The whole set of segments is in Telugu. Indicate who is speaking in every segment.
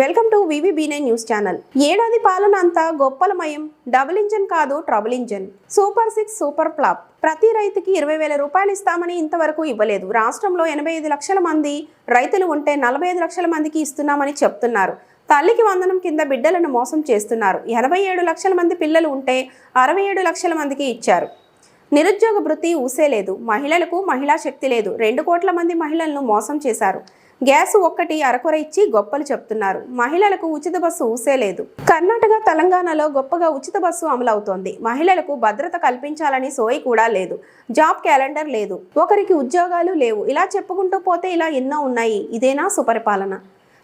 Speaker 1: వెల్కమ్ టు వివిబీనే న్యూస్ ఛానల్. ఏడాది పాలన అంతా గొప్పలమయం. డబుల్ ఇంజన్ కాదు trouble engine. Super six super flop. ప్రతి రైతుకి ఇరవై వేల రూపాయలు ఇస్తామని ఇంతవరకు ఇవ్వలేదు. రాష్ట్రంలో ఎనభై ఐదు లక్షల మంది రైతులు ఉంటే నలభై ఐదు లక్షల మందికి ఇస్తున్నామని చెప్తున్నారు. తల్లికి వందనం కింద బిడ్డలను మోసం చేస్తున్నారు. ఎనభై ఏడు లక్షల మంది పిల్లలు ఉంటే అరవై ఏడు లక్షల మందికి ఇచ్చారు. నిరుద్యోగ భృతి ఊసేలేదు. మహిళలకు మహిళా శక్తి లేదు. రెండు కోట్ల మంది మహిళలను మోసం చేశారు. గ్యాస్ ఒక్కటి అరకొర ఇచ్చి గొప్పలు చెప్తున్నారు. మహిళలకు ఉచిత బస్సు ఊసేలేదు కర్ణాటక తెలంగాణలో గొప్పగా ఉచిత బస్సు అమలవుతోంది. మహిళలకు భద్రత కల్పించాలని సోయి కూడా లేదు. జాబ్ క్యాలెండర్ లేదు. ఒకరికి ఉద్యోగాలు లేవు. ఇలా చెప్పుకుంటూ పోతే ఇలా ఎన్నో ఉన్నాయి. ఇదేనా సుపరిపాలన?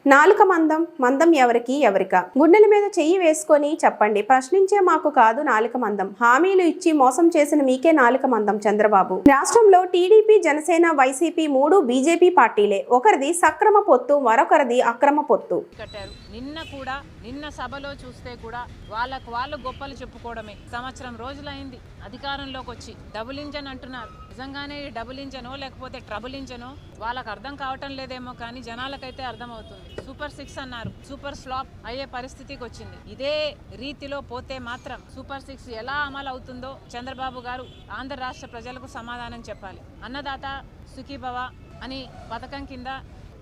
Speaker 1: నాలుక మందం మందం ఎవరికి ఎవరిక? గుండెల మీద చెయ్యి వేసుకొని చెప్పండి. ప్రశ్నించే మాకు కాదు నాలుక మందం. హామీలు ఇచ్చి మోసం చేసిన మీకే నాలుక మందం చంద్రబాబు. రాష్ట్రంలో టీడీపీ జనసేన వైసీపీ మూడు బీజేపీ పార్టీలే. ఒకరిది సక్రమ పొత్తు మరొకరిది అక్రమ పొత్తు.
Speaker 2: కట్టారు. నిన్న కూడా నిన్న సభలో చూస్తే కూడా వాళ్ళకు వాళ్ళు గొప్పలు చెప్పుకోవడమే. సంవత్సరం రోజులైంది. అధికారంలోకి వచ్చి డబుల్ ఇంజన్ అంటున్నారు. నిజంగానే డబుల్ ఇంజనో లేకపోతే ట్రబుల్ ఇంజనో? వాళ్ళకి అర్థం కావటం లేదేమో కానీ జనాలకైతే అర్థమవుతుంది. సూపర్ సిక్స్ అన్నారు. సూపర్ స్లాప్ అయ్యే పరిస్థితికి వచ్చింది. ఇదే రీతిలో పోతే మాత్రం సూపర్ సిక్స్ ఎలా అమలు అవుతుందో చంద్రబాబు గారు ఆంధ్ర రాష్ట్ర ప్రజలకు సమాధానం చెప్పాలి. అన్నదాత సుఖీభవ అని పథకం కింద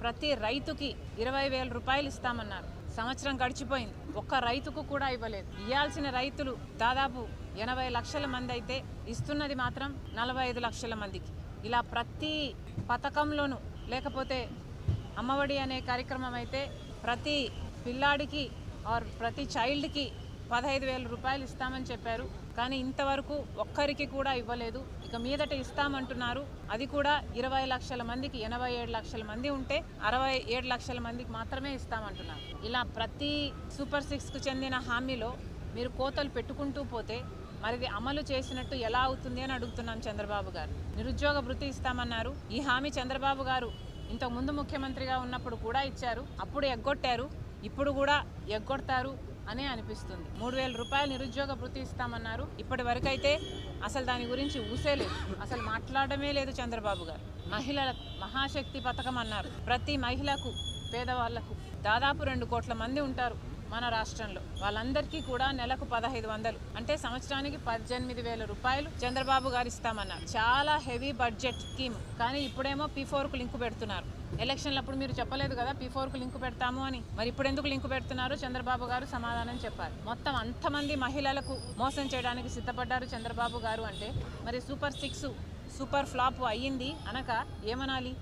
Speaker 2: ప్రతి రైతుకి ఇరవై వేల రూపాయలు ఇస్తామన్నారు. సంవత్సరం గడిచిపోయింది. ఒక్క రైతుకు కూడా ఇవ్వలేదు. ఇవ్వాల్సిన రైతులు దాదాపు ఎనభై లక్షల మంది అయితే ఇస్తున్నది మాత్రం నలభై ఐదు లక్షల మందికి. ఇలా ప్రతి పథకంలోనూ లేకపోతే అమ్మఒడి అనే కార్యక్రమం అయితే ప్రతి పిల్లాడికి ఆర్ ప్రతి చైల్డ్కి పదహైదు వేల రూపాయలు ఇస్తామని చెప్పారు. కానీ ఇంతవరకు ఒక్కరికి కూడా ఇవ్వలేదు. ఇక మీదట ఇస్తామంటున్నారు. అది కూడా ఇరవై లక్షల మందికి ఎనభై ఏడు లక్షల మంది ఉంటే అరవై ఏడు లక్షల మందికి మాత్రమే ఇస్తామంటున్నారు. ఇలా ప్రతి సూపర్ సిక్స్కు చెందిన హామీలో మీరు కోతలు పెట్టుకుంటూ పోతే మరిది అమలు చేసినట్టు ఎలా అవుతుంది అని అడుగుతున్నాం చంద్రబాబు గారు. నిరుద్యోగ భృతి ఇస్తామన్నారు. ఈ హామీ చంద్రబాబు గారు ఇంతకు ముందు ముఖ్యమంత్రిగా ఉన్నప్పుడు కూడా ఇచ్చారు అప్పుడు ఎగ్గొట్టారు ఇప్పుడు కూడా ఎగ్గొడతారు అనే అనిపిస్తుంది. మూడు వేల రూపాయలు నిరుద్యోగ భృతి ఇస్తామన్నారు. ఇప్పటి వరకైతే అసలు దాని గురించి ఊసేలేదు అసలు మాట్లాడమే లేదు చంద్రబాబు గారు. మహిళల మహాశక్తి పథకం అన్నారు. ప్రతి మహిళకు పేదవాళ్ళకు దాదాపు రెండు కోట్ల మంది ఉంటారు. మన రాష్ట్రంలో వాళ్ళందరికీ కూడా నెలకు పదహైదు వందలు. అంటే సంవత్సరానికి పద్దెనిమిది వేల రూపాయలు చంద్రబాబు గారు ఇస్తామన్నారు. చాలా హెవీ బడ్జెట్ స్కీమ్. కానీ ఇప్పుడేమో పి ఫోర్కు లింక్ పెడుతున్నారు. ఎలక్షన్లప్పుడు మీరు చెప్పలేదు కదా పి ఫోర్కు లింక్ పెడతాము అని. మరి ఇప్పుడు ఎందుకు లింక్ పెడుతున్నారు? చంద్రబాబు గారు సమాధానం చెప్పారు. మొత్తం అంతమంది మహిళలకు మోసం చేయడానికి సిద్ధపడ్డారు చంద్రబాబు గారు అంటే మరి సూపర్ సిక్స్ సూపర్ ఫ్లాప్ అయ్యింది అనక ఏమనాలి?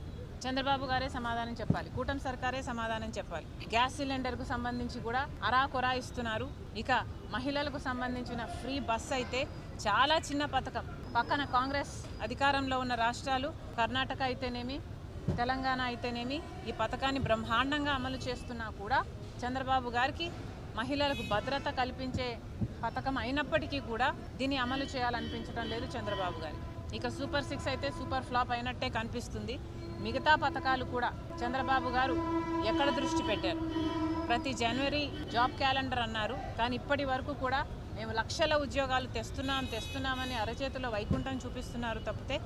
Speaker 2: చంద్రబాబు గారే సమాధానం చెప్పాలి. కూటమి సర్కారే సమాధానం చెప్పాలి. గ్యాస్ సిలిండర్కు సంబంధించి కూడా అరాకొరా ఇస్తున్నారు. ఇక మహిళలకు సంబంధించిన ఫ్రీ బస్ అయితే చాలా చిన్న పథకం. పక్కన కాంగ్రెస్ అధికారంలో ఉన్న రాష్ట్రాలు కర్ణాటక అయితేనేమి తెలంగాణ అయితేనేమి ఈ పథకాన్ని బ్రహ్మాండంగా అమలు చేస్తున్నా కూడా చంద్రబాబు గారికి మహిళలకు భద్రత కల్పించే పథకం అయినప్పటికీ కూడా దీన్ని అమలు చేయాలనిపించడం లేదు చంద్రబాబు గారికి. ఇక సూపర్ సిక్స్ అయితే సూపర్ ఫ్లాప్ అయినట్టే కనిపిస్తుంది. మిగతా పథకాలు కూడా చంద్రబాబు గారు ఎక్కడ దృష్టి పెట్టారు? ప్రతి జనవరి జాబ్ క్యాలెండర్ అన్నారు. కానీ ఇప్పటి వరకు కూడా మేము లక్షల ఉద్యోగాలు తెస్తున్నాం తెస్తున్నామని అరచేతిలో వైకుంఠం చూపిస్తున్నారు తప్పితే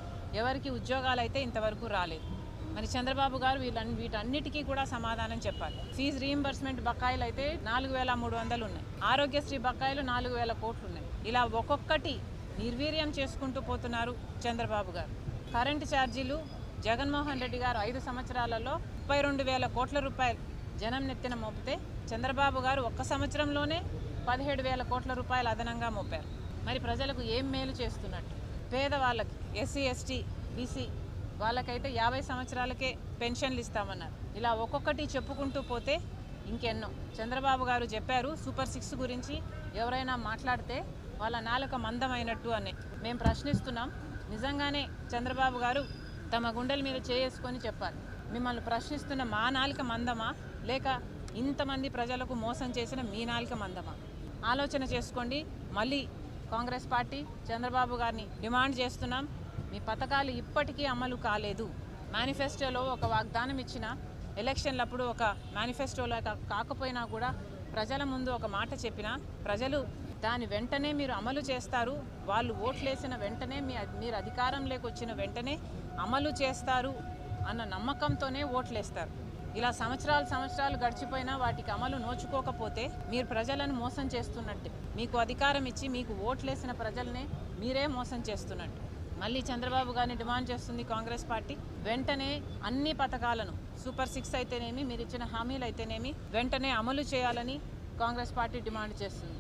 Speaker 2: ఎవరికి ఉద్యోగాలు అయితే ఇంతవరకు రాలేదు. మరి చంద్రబాబు గారు వీళ్ళని వీటన్నిటికీ కూడా సమాధానం చెప్పాలి. ఫీజు రీయింబర్స్మెంట్ బకాయిలు అయితే నాలుగు వేల మూడు వందలు ఉన్నాయి. ఆరోగ్యశ్రీ బకాయిలు నాలుగు వేల కోట్లు ఉన్నాయి. ఇలా ఒక్కొక్కటి నిర్వీర్యం చేసుకుంటూ పోతున్నారు చంద్రబాబు గారు. కరెంటు ఛార్జీలు జగన్మోహన్ రెడ్డి గారు ఐదు సంవత్సరాలలో ముప్పై రెండు వేల కోట్ల రూపాయలు జనం నెత్తిన మోపితే చంద్రబాబు గారు ఒక్క సంవత్సరంలోనే పదిహేడు వేల కోట్ల రూపాయలు అదనంగా మోపారు. మరి ప్రజలకు ఏం మేలు చేస్తున్నట్టు? పేదవాళ్ళకి ఎస్సీ ఎస్టీ బీసీ వాళ్ళకైతే యాభై సంవత్సరాలకే పెన్షన్లు ఇస్తామన్నారు. ఇలా ఒక్కొక్కటి చెప్పుకుంటూ పోతే ఇంకెన్నో. చంద్రబాబు గారు చెప్పారు సూపర్ సిక్స్ గురించి ఎవరైనా మాట్లాడితే వాళ్ళ నాలుక మందమైనట్టు అని. మేము ప్రశ్నిస్తున్నాం నిజంగానే చంద్రబాబు గారు తమ గుండెల మీద చేసుకొని చెప్పాలి. మిమ్మల్ని ప్రశ్నిస్తున్న మా నాలిక మందమా? లేక ఇంతమంది ప్రజలకు మోసం చేసిన మీ నాలిక మందమా? ఆలోచన చేసుకోండి. మళ్ళీ కాంగ్రెస్ పార్టీ చంద్రబాబు గారిని డిమాండ్ చేస్తున్నాం. మీ పథకాలు ఇప్పటికీ అమలు కాలేదు. మేనిఫెస్టోలో ఒక వాగ్దానం ఇచ్చిన ఎలక్షన్లప్పుడు ఒక మేనిఫెస్టోలో కాకపోయినా కూడా ప్రజల ముందు ఒక మాట చెప్పిన ప్రజలు దాని వెంటనే మీరు అమలు చేస్తారు. వాళ్ళు ఓట్లేసిన వెంటనే మీ మీరు అధికారంలోకి వచ్చిన వెంటనే అమలు చేస్తారు అన్న నమ్మకంతోనే ఓట్లేస్తారు. ఇలా సంవత్సరాలు సంవత్సరాలు గడిచిపోయినా వాటికి అమలు నోచుకోకపోతే మీరు ప్రజలను మోసం చేస్తున్నట్టు మీకు అధికారం ఇచ్చి మీకు ఓట్లేసిన ప్రజల్నే మీరే మోసం చేస్తున్నట్టు. మళ్ళీ చంద్రబాబు గారిని డిమాండ్ చేస్తుంది కాంగ్రెస్ పార్టీ. వెంటనే అన్ని పథకాలను సూపర్ సిక్స్ అయితేనేమి మీరు ఇచ్చిన హామీలు అయితేనేమి వెంటనే అమలు చేయాలని కాంగ్రెస్ పార్టీ డిమాండ్ చేస్తుంది.